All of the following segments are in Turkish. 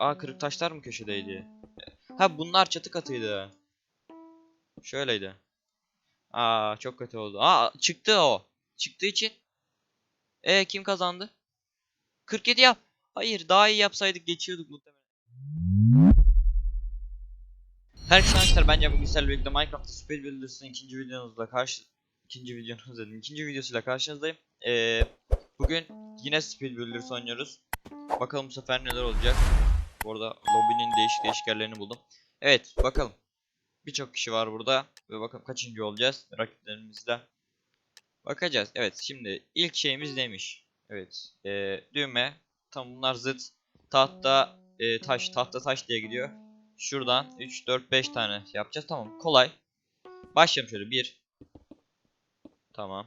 Aa kırık taşlar mı köşedeydi? Ha bunlar çatı katıydı. Şöyleydi. Aa çok kötü oldu. Aa çıktı o. Çıktığı için. E kim kazandı? 47 yap. Hayır daha iyi yapsaydık geçiyorduk muhtemelen. Herkese arkadaşlar bence bugün sizlerle birlikte Minecraft'ta Speed Builders'ın ikinci videonuzla karşı ikinci videonuz dedim. ikinci videosuyla karşınızdayım. Ee, bugün yine Speed Builders oynuyoruz. Bakalım bu sefer neler olacak. Bu arada lobinin değişik değişik yerlerini buldum. Evet bakalım. Birçok kişi var burada ve bakalım kaçıncı olacağız rakiplerimizle. Bakacağız. Evet şimdi ilk şeyimiz neymiş? Evet. ee, düğme. Tam bunlar zıt. Tahta e, taş tahta taş diye gidiyor. Şuradan 3 4 5 tane yapacağız. Tamam. Kolay. Başlayalım şöyle 1. Tamam.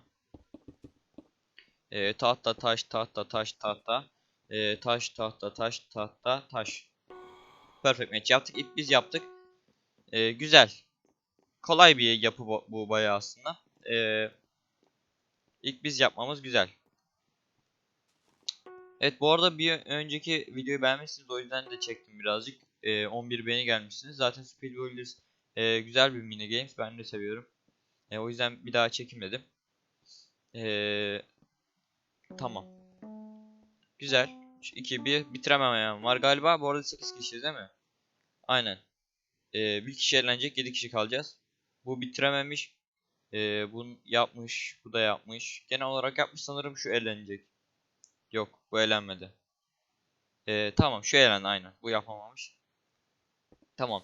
Ee, tahta taş tahta taş tahta. Ee, taş tahta taş tahta taş. Perfect match yaptık. İlk biz yaptık. Ee, güzel. Kolay bir yapı bu, bu bayağı aslında. Ee, ilk biz yapmamız güzel. Evet bu arada bir önceki videoyu beğenmişsiniz o yüzden de çektim birazcık. Ee, 11 beğeni gelmişsiniz. Zaten Speed Builders e, güzel bir mini games ben de seviyorum. E, o yüzden bir daha çekim dedim. Ee, tamam. Güzel. 2 1 bitiremem var galiba. Bu arada 8 kişiyiz değil mi? Aynen. Ee, bir kişi eğlenecek 7 kişi kalacağız. Bu bitirememiş. Ee, bunu yapmış. Bu da yapmış. Genel olarak yapmış sanırım şu eğlenecek. Yok bu eğlenmedi. Ee, tamam şu eğlendi aynen. Bu yapamamış. Tamam.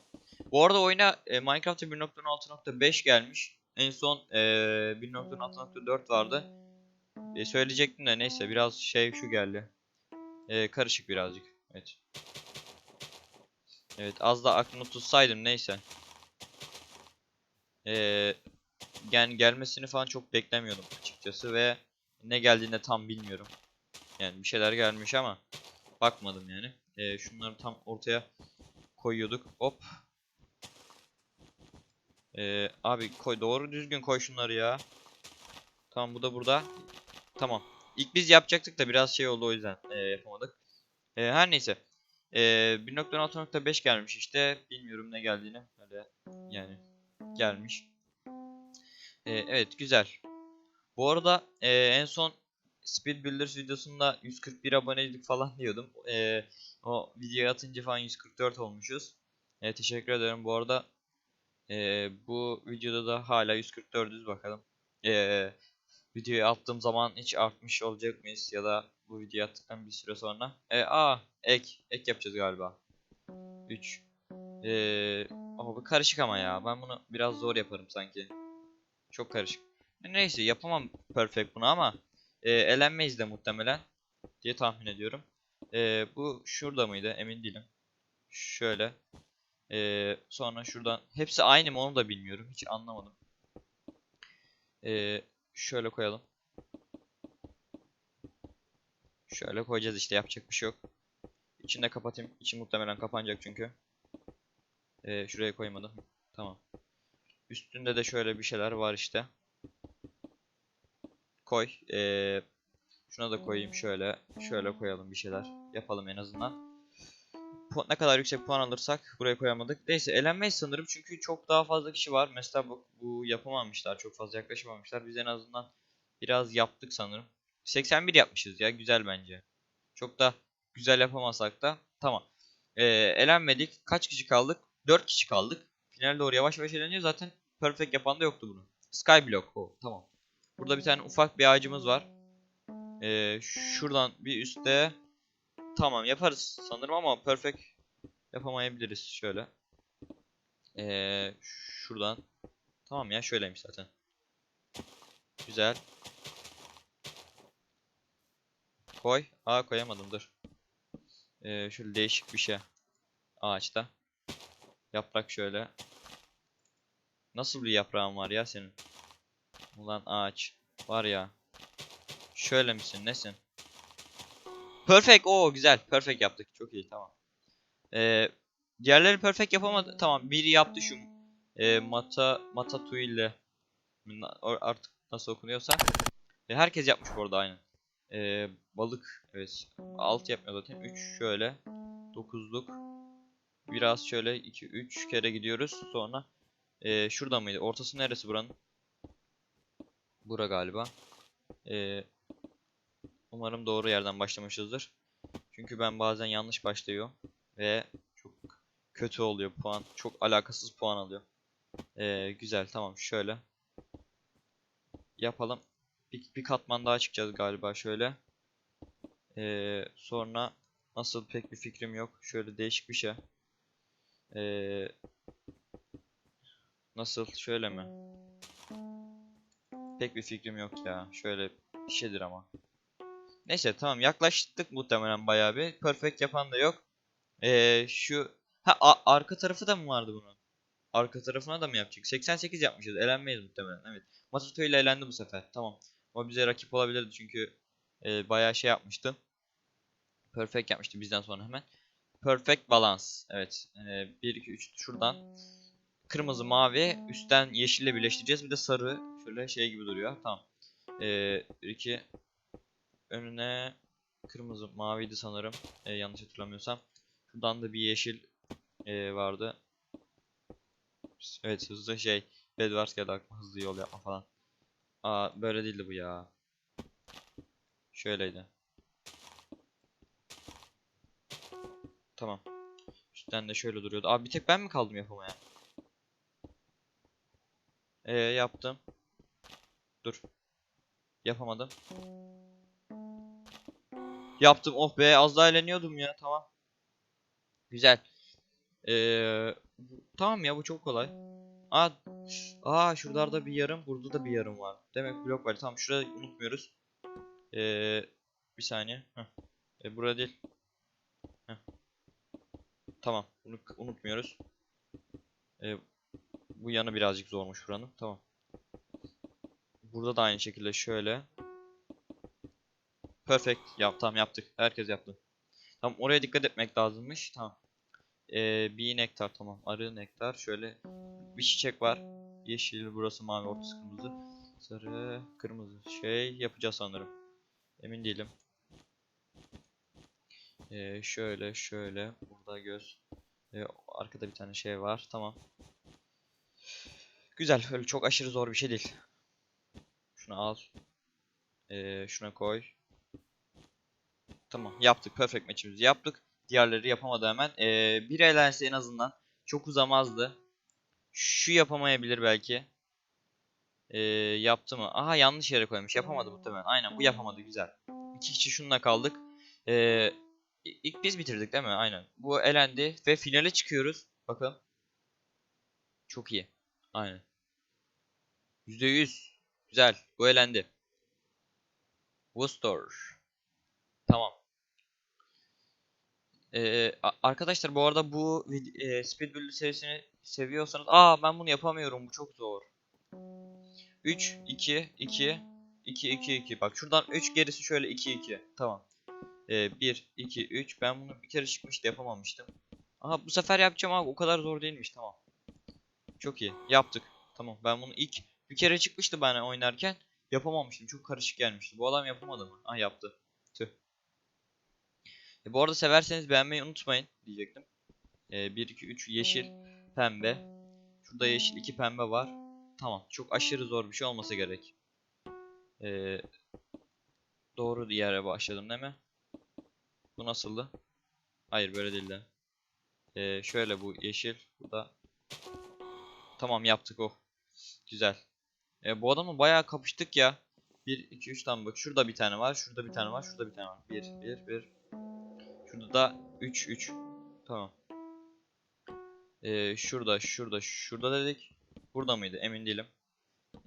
Bu arada oyuna e, Minecraft'ta 1.16.5 gelmiş. En son e, 1.16.4 vardı. E, söyleyecektim de neyse biraz şey şu geldi. E, karışık birazcık. Evet. Evet az da aklımı tutsaydım neyse. E, yani gelmesini falan çok beklemiyordum açıkçası ve ne geldiğini de tam bilmiyorum. Yani bir şeyler gelmiş ama bakmadım yani. E, şunları tam ortaya koyuyorduk. Hop. E, abi koy doğru düzgün koy şunları ya. Tamam bu da burada. Tamam. İlk biz yapacaktık da biraz şey oldu o yüzden e, yapamadık. E, her neyse. E, 1.6.5 gelmiş işte. Bilmiyorum ne geldiğini. Öyle yani gelmiş. E, evet güzel. Bu arada e, en son Speed Builders videosunda 141 aboneydik falan diyordum. E, o videoyu atınca falan 144 olmuşuz. E, teşekkür ederim. Bu arada e, bu videoda da hala 144'üz bakalım. E, videoyu attığım zaman hiç artmış olacak mıyız ya da bu videoyu attıktan bir süre sonra. E, aa ek ek yapacağız galiba. 3 e, ama bu karışık ama ya. Ben bunu biraz zor yaparım sanki. Çok karışık. E, Neyse yapamam perfect bunu ama e, elenmeyiz de muhtemelen diye tahmin ediyorum. E, bu şurada mıydı? Emin değilim. Şöyle. E, sonra şuradan hepsi aynı mı onu da bilmiyorum. Hiç anlamadım. E, şöyle koyalım. Şöyle koyacağız işte yapacak bir şey yok. İçini de kapatayım. İçi muhtemelen kapanacak çünkü. E, şuraya koymadım. Tamam. Üstünde de şöyle bir şeyler var işte. Koy. Ee, şuna da koyayım şöyle. Şöyle koyalım bir şeyler. Yapalım en azından. Ne kadar yüksek puan alırsak buraya koyamadık. Neyse elenmeyiz sanırım çünkü çok daha fazla kişi var. Mesela bu, bu yapamamışlar. Çok fazla yaklaşamamışlar. Biz en azından biraz yaptık sanırım. 81 yapmışız ya. Güzel bence. Çok da güzel yapamasak da. Tamam. Ee, elenmedik. Kaç kişi kaldık? 4 kişi kaldık. Finale doğru yavaş yavaş eleniyor. Zaten perfect yapan da yoktu bunu. Skyblock o. Tamam. Burada bir tane ufak bir ağacımız var. Ee, şuradan bir üstte tamam yaparız sanırım ama perfect yapamayabiliriz şöyle. Ee, şuradan tamam ya şöyleymiş zaten. Güzel. Koy. Aa koyamadım dur. Ee, şöyle değişik bir şey. Ağaçta. Yaprak şöyle. Nasıl bir yaprağın var ya senin? Ulan ağaç. Var ya. Şöyle misin? Nesin? Perfect. Oo güzel. Perfect yaptık. Çok iyi. Tamam. Ee, diğerleri perfect yapamadı. Tamam. Biri yaptı şu e, mata Matatu ile artık nasıl okunuyorsa. E, herkes yapmış bu arada aynen. Ee, balık evet 6 yapmıyor zaten 3 şöyle 9'luk biraz şöyle 2 3 kere gidiyoruz sonra ee, şurada mıydı ortası neresi buranın bura galiba Ee, umarım doğru yerden başlamışızdır çünkü ben bazen yanlış başlıyor ve çok kötü oluyor puan çok alakasız puan alıyor Ee, güzel tamam şöyle yapalım bir, bir katman daha çıkacağız galiba şöyle. Ee, sonra nasıl pek bir fikrim yok. Şöyle değişik bir şey. Ee, nasıl şöyle mi? Pek bir fikrim yok ya. Şöyle bir şeydir ama. Neyse tamam yaklaştık muhtemelen bayağı bir. Perfect yapan da yok. Ee, şu ha arka tarafı da mı vardı bunun? Arka tarafına da mı yapacak? 88 yapmışız. Elenmeyiz muhtemelen. Evet. Matuto ile elendi bu sefer. Tamam. O bize rakip olabilirdi çünkü e, bayağı şey yapmıştı. Perfect yapmıştı bizden sonra hemen. Perfect balance. Evet. E, 1 2 3 şuradan kırmızı mavi üstten yeşille birleştireceğiz. Bir de sarı şöyle şey gibi duruyor. Tamam. E, 2 önüne kırmızı maviydi sanırım. E, yanlış hatırlamıyorsam. Şuradan da bir yeşil e, vardı. Evet hızlı şey. Bedwars geldi aklıma hızlı yol yapma falan. Aa böyle değildi bu ya. Şöyleydi. Tamam. Üstten de şöyle duruyordu. Abi bir tek ben mi kaldım yapamaya? Ee yaptım. Dur. Yapamadım. Yaptım. Oh be az daha eğleniyordum ya. Tamam. Güzel. Ee, tamam ya bu çok kolay. Aa, aa şuralarda bir yarım, burada da bir yarım var. Demek blok var. Tamam şurayı unutmuyoruz. Ee, bir saniye. Ee, burada değil. Heh. Tamam. Bunu unutmuyoruz. Ee, bu yanı birazcık zormuş buranın. Tamam. Burada da aynı şekilde şöyle. Perfect. Yap, tamam yaptık. Herkes yaptı. Tamam oraya dikkat etmek lazımmış. Tamam. Ee, bir nektar tamam. Arı nektar. Şöyle bir çiçek var. Yeşil, burası mavi, ortası kırmızı. Sarı, kırmızı. Şey yapacağız sanırım. Emin değilim. Ee, şöyle, şöyle. Burada göz. Ee, arkada bir tane şey var. Tamam. Güzel. Öyle çok aşırı zor bir şey değil. Şunu al. Ee, şuna koy. Tamam. Yaptık. Perfect maçımızı yaptık. Diğerleri yapamadı hemen. Ee, bir elense en azından çok uzamazdı. Şu yapamayabilir belki. Ee, yaptı mı? Aha yanlış yere koymuş. Yapamadı muhtemelen. Aynen bu yapamadı. Güzel. İki kişi şununla kaldık. Ee, ilk biz bitirdik değil mi? Aynen. Bu elendi ve finale çıkıyoruz. Bakın. Çok iyi. Aynen. %100. Güzel. Bu elendi. Worcester. Tamam. Ee, arkadaşlar bu arada bu e, Speed Builder serisini seviyorsanız aa ben bunu yapamıyorum bu çok zor. 3 2 2 2 2 2 bak şuradan 3 gerisi şöyle 2 2 tamam. Ee, 1 2 3 ben bunu bir kere çıkmıştı yapamamıştım. Aha bu sefer yapacağım abi o kadar zor değilmiş tamam. Çok iyi yaptık. Tamam ben bunu ilk bir kere çıkmıştı ben oynarken yapamamıştım çok karışık gelmişti. Bu adam yapamadı mı? Ah yaptı. Tüh. E, bu arada severseniz beğenmeyi unutmayın diyecektim. E, 1, 2, 3 yeşil, pembe. Şurada yeşil 2 pembe var. Tamam. Çok aşırı zor bir şey olmasa gerek. E, doğru yere başladım değil mi? Bu nasıldı? Hayır böyle değildi. E, şöyle bu yeşil. Burada. Tamam yaptık oh. Güzel. E, bu adamla bayağı kapıştık ya. 1, 2, 3 tane bak. Şurada bir tane var. Şurada bir tane var. Şurada bir tane var. 1, 1, 1. Şurada da 3 3. Tamam. Ee, şurada şurada şurada dedik. Burada mıydı? Emin değilim.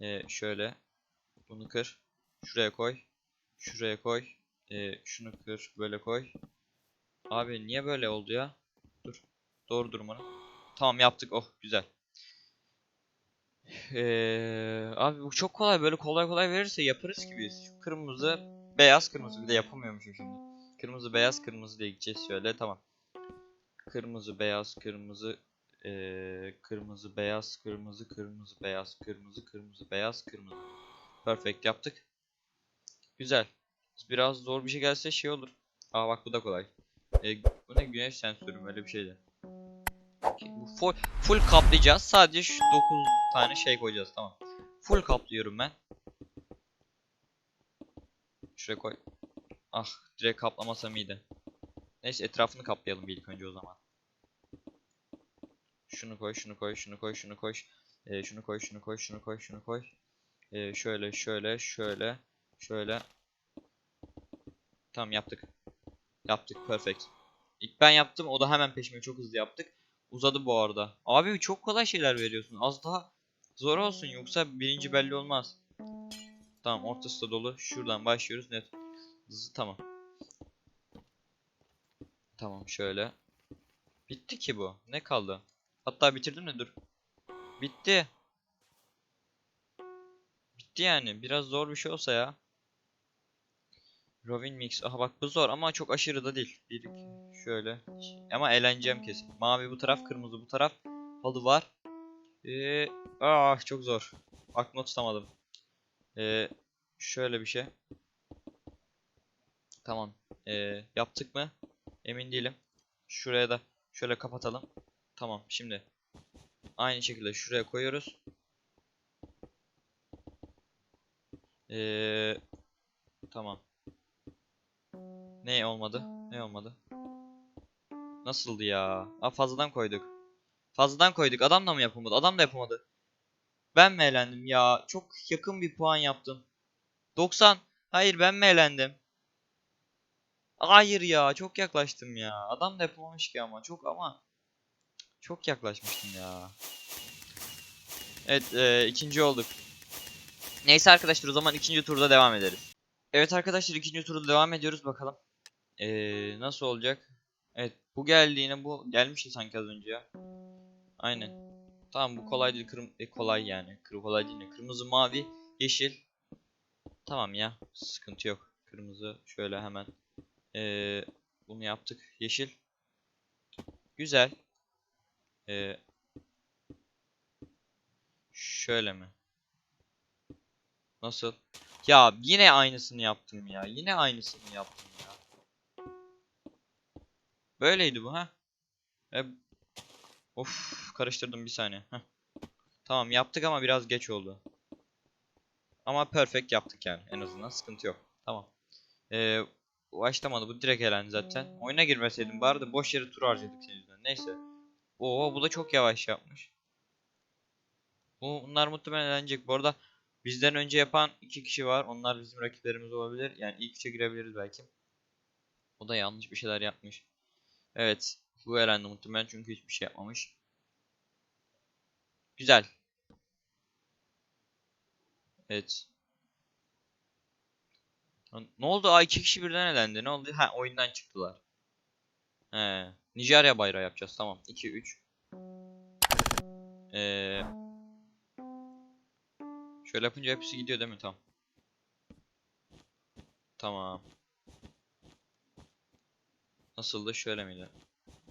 Ee, şöyle bunu kır. Şuraya koy. Şuraya koy. Ee, şunu kır. Böyle koy. Abi niye böyle oldu ya? Dur. Doğru durmanı. Tamam yaptık. Oh güzel. Ee, abi bu çok kolay. Böyle kolay kolay verirse yaparız ki biz. Şu kırmızı, beyaz, kırmızı. Bir de yapamıyormuşum şimdi. Kırmızı, beyaz, kırmızı diye gideceğiz şöyle. Tamam. Kırmızı, beyaz, kırmızı, eee, kırmızı, beyaz, kırmızı, kırmızı, beyaz, kırmızı, kırmızı, beyaz, kırmızı. Perfect yaptık. Güzel. Biraz zor bir şey gelse şey olur. Aa bak bu da kolay. E, bu ne güneş sensörü mü? öyle bir şeydi. Full, full kaplayacağız. Sadece şu 9 tane şey koyacağız tamam. Full kaplıyorum ben. Şuraya koy. Ah direkt kaplamasam iyiydi. Neyse etrafını kaplayalım bir ilk önce o zaman. Şunu koy, şunu koy, şunu koy, şunu koy. Ee, şunu koy, şunu koy, şunu koy, şunu koy. Ee, şöyle, şöyle, şöyle, şöyle. Tamam yaptık. Yaptık, perfect. İlk ben yaptım, o da hemen peşime çok hızlı yaptık. Uzadı bu arada. Abi çok kolay şeyler veriyorsun. Az daha zor olsun yoksa birinci belli olmaz. Tamam ortası da dolu. Şuradan başlıyoruz. Net. Zı, tamam. Tamam şöyle. Bitti ki bu. Ne kaldı? Hatta bitirdim de dur. Bitti. Bitti yani. Biraz zor bir şey olsa ya. Rovin Mix. Aha bak bu zor ama çok aşırı da değil. İki. Şöyle. Ama eğleneceğim kesin. Mavi bu taraf, kırmızı bu taraf. Halı var. Ee, ah çok zor. Aklıma tutamadım. Ee, şöyle bir şey. Tamam. Ee, yaptık mı? Emin değilim. Şuraya da şöyle kapatalım. Tamam şimdi. Aynı şekilde şuraya koyuyoruz. Ee, tamam. Ne olmadı? Ne olmadı? Nasıldı ya? Aa fazladan koyduk. Fazladan koyduk. Adam da mı yapamadı? Adam da yapamadı. Ben mi eğlendim ya? Çok yakın bir puan yaptım. 90. Hayır ben mi eğlendim? Hayır ya çok yaklaştım ya. Adam da yapamamış ki ama çok ama çok yaklaşmıştım ya. Evet e, ikinci olduk. Neyse arkadaşlar o zaman ikinci turda devam ederiz. Evet arkadaşlar ikinci turda devam ediyoruz bakalım. E, nasıl olacak? Evet bu geldiğine bu gelmişti sanki az önce ya. Aynen. Tamam bu kolay değil kırm e, kolay yani. Kır kolay değil. Kırmızı, mavi, yeşil. Tamam ya sıkıntı yok. Kırmızı şöyle hemen ee, bunu yaptık. Yeşil. Güzel. Ee, şöyle mi? Nasıl? Ya yine aynısını yaptım ya. Yine aynısını yaptım ya. Böyleydi bu ha. E, of karıştırdım bir saniye. Heh. Tamam yaptık ama biraz geç oldu. Ama perfect yaptık yani. En azından sıkıntı yok. Tamam. Ee, Başlamadı bu direkt elendi zaten. Oyuna girmeseydim bari de boş yere tur harcadık senin yüzünden. Neyse. Oo bu da çok yavaş yapmış. Bu bunlar muhtemelen elenecek. Bu arada bizden önce yapan iki kişi var. Onlar bizim rakiplerimiz olabilir. Yani ilk üçe girebiliriz belki. O da yanlış bir şeyler yapmış. Evet. Bu elendi muhtemelen çünkü hiçbir şey yapmamış. Güzel. Evet. Ne oldu? Aa iki kişi birden elendi. Ne oldu? Ha oyundan çıktılar. He. Nijerya bayrağı yapacağız. Tamam. 2 3. Ee, şöyle yapınca hepsi gidiyor değil mi? Tamam. Tamam. Nasıldı? Şöyle miydi?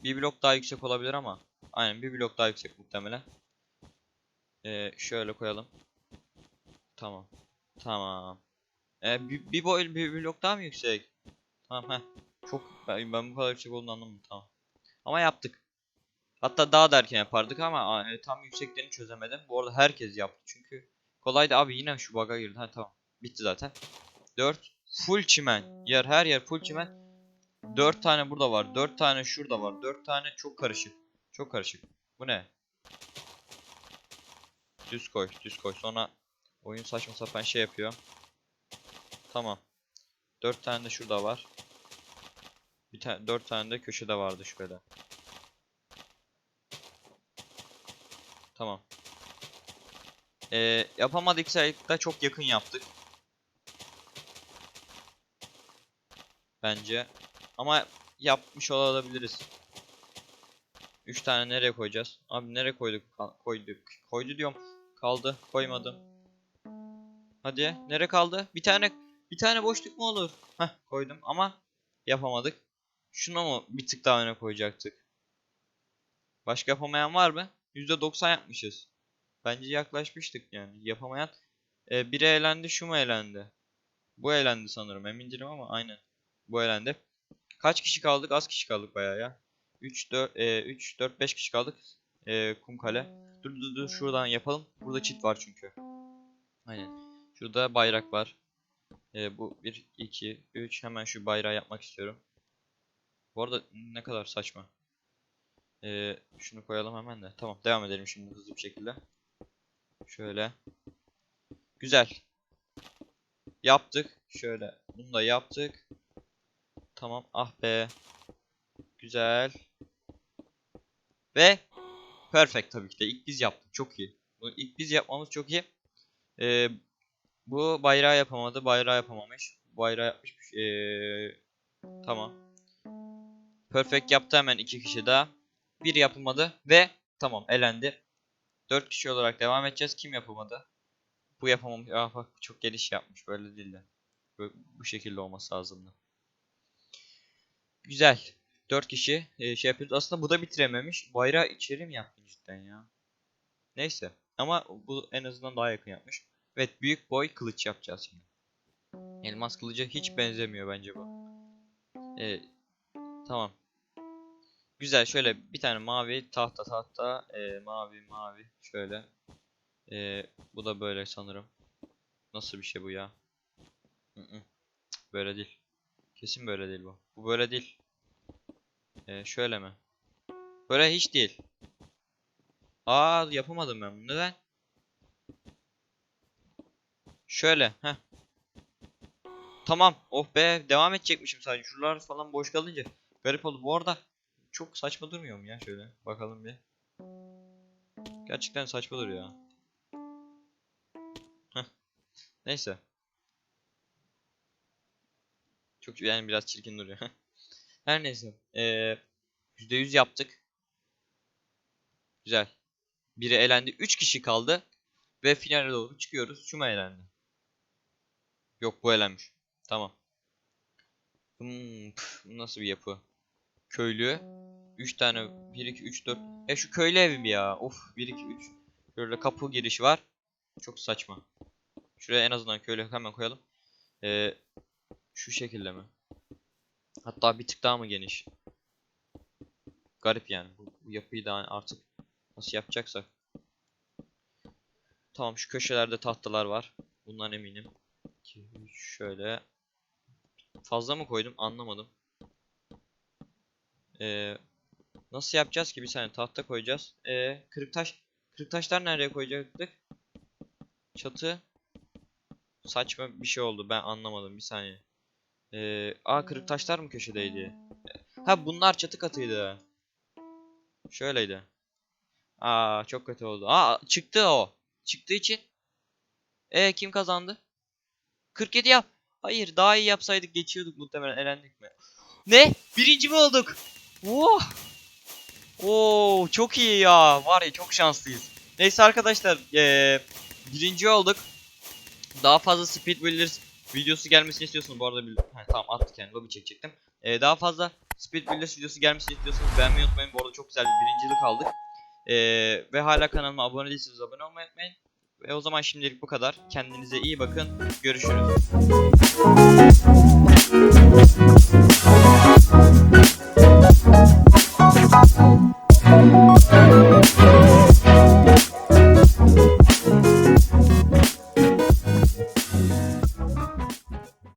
Bir blok daha yüksek olabilir ama. Aynen bir blok daha yüksek muhtemelen. Ee, şöyle koyalım. Tamam. Tamam. Ee, bir, bir boy bir blok daha mı yüksek? Tamam heh. Çok ben, ben bu kadar yüksek olduğunu anlamadım tamam. Ama yaptık. Hatta daha da erken yapardık ama e, tam yükseklerini çözemedim. Bu arada herkes yaptı çünkü kolaydı abi yine şu bug'a girdi. Ha tamam. Bitti zaten. 4 full çimen. Yer her yer full çimen. 4 tane burada var. 4 tane şurada var. 4 tane çok karışık. Çok karışık. Bu ne? Düz koy, düz koy. Sonra oyun saçma sapan şey yapıyor. Tamam. 4 tane de şurada var. Bir tane 4 tane de köşede vardı şöyle. Tamam. Ee, yapamadık da çok yakın yaptık. Bence. Ama yapmış olabiliriz. 3 tane nereye koyacağız? Abi nereye koyduk? Koyduk. Koydu diyorum. Kaldı. Koymadım. Hadi. Nere kaldı? Bir tane bir tane boşluk mu olur? Heh koydum ama yapamadık. Şunu mu bir tık daha öne koyacaktık? Başka yapamayan var mı? %90 yapmışız. Bence yaklaşmıştık yani. Yapamayan. Ee, biri elendi şu mu elendi? Bu elendi sanırım. Emin değilim ama aynen. Bu elendi. Kaç kişi kaldık? Az kişi kaldık bayağı ya. 3 4 e, 3 4 5 kişi kaldık. E, kum. Dur dur dur şuradan yapalım. Burada çit var çünkü. Aynen. Şurada bayrak var. E, bu 1 2 3 hemen şu bayrağı yapmak istiyorum. Bu arada ne kadar saçma. E, şunu koyalım hemen de. Tamam devam edelim şimdi hızlı bir şekilde. Şöyle. Güzel. Yaptık. Şöyle. Bunu da yaptık. Tamam. Ah be. Güzel. Ve perfect tabii ki de. İlk biz yaptık. Çok iyi. Bunu ilk biz yapmamız çok iyi. Ee, bu bayrağı yapamadı. Bayrağı yapamamış. Bayrağı yapmış. Ee, tamam. Perfect yaptı hemen iki kişi daha. Bir yapılmadı ve tamam elendi. Dört kişi olarak devam edeceğiz. Kim yapamadı? Bu yapamamış. Ah bak çok geniş yapmış. Böyle değil de. Bu şekilde olması lazımdı. Güzel. 4 kişi e, şey yapıyoruz. Aslında bu da bitirememiş. Bayrağı içeri mi yaptın cidden ya? Neyse. Ama bu en azından daha yakın yapmış. Evet büyük boy kılıç yapacağız şimdi. Elmas kılıca hiç benzemiyor bence bu. E, tamam. Güzel şöyle bir tane mavi tahta tahta e, mavi mavi şöyle. E, bu da böyle sanırım. Nasıl bir şey bu ya? Böyle değil. Kesin böyle değil bu. Bu böyle değil. Ee, şöyle mi? Böyle hiç değil. Aa yapamadım ben bunu. Neden? Şöyle. Heh. Tamam. Oh be. Devam edecekmişim sadece. Şuralar falan boş kalınca. Garip oldu. Bu arada çok saçma durmuyor mu ya şöyle? Bakalım bir. Gerçekten saçma duruyor. Heh. Neyse. Çok yani biraz çirkin duruyor. Her neyse. Ee, %100 yaptık. Güzel. Biri elendi. 3 kişi kaldı. Ve finale doğru çıkıyoruz. Şu mu elendi? Yok bu elenmiş. Tamam. Hmm, püf, bu nasıl bir yapı? Köylü. 3 tane. 1, 2, 3, 4. E şu köylü evi mi ya? Of 1, 2, 3. Böyle kapı girişi var. Çok saçma. Şuraya en azından köylü hemen koyalım. Ee, şu şekilde mi? Hatta bir tık daha mı geniş? Garip yani. Bu, bu yapıyı da artık nasıl yapacaksak. Tamam şu köşelerde tahtalar var. Bundan eminim. 2, 3 şöyle. Fazla mı koydum anlamadım. Ee, nasıl yapacağız ki? Bir saniye tahta koyacağız. Ee, kırık taş. Kırık taşlar nereye koyacaktık? Çatı. Saçma bir şey oldu. Ben anlamadım. Bir saniye. Ee, aa kırık taşlar mı köşedeydi? Ha bunlar çatı katıydı. Şöyleydi. Aa çok kötü oldu. Aa çıktı o. Çıktığı için. E kim kazandı? 47 yap. Hayır daha iyi yapsaydık geçiyorduk muhtemelen elendik mi? Ne? Birinci mi olduk? Oh. Oo çok iyi ya. Var ya çok şanslıyız. Neyse arkadaşlar ee, birinci olduk. Daha fazla Speed Builders videosu gelmesini istiyorsunuz. Bu arada bir... Ha, tamam attık yani lobi çekecektim. Ee, daha fazla Speed Builders videosu gelmesini istiyorsanız beğenmeyi unutmayın. Bu arada çok güzel bir birincilik aldık. Ee, ve hala kanalıma abone değilseniz abone olmayı unutmayın. E o zaman şimdilik bu kadar. Kendinize iyi bakın. Görüşürüz.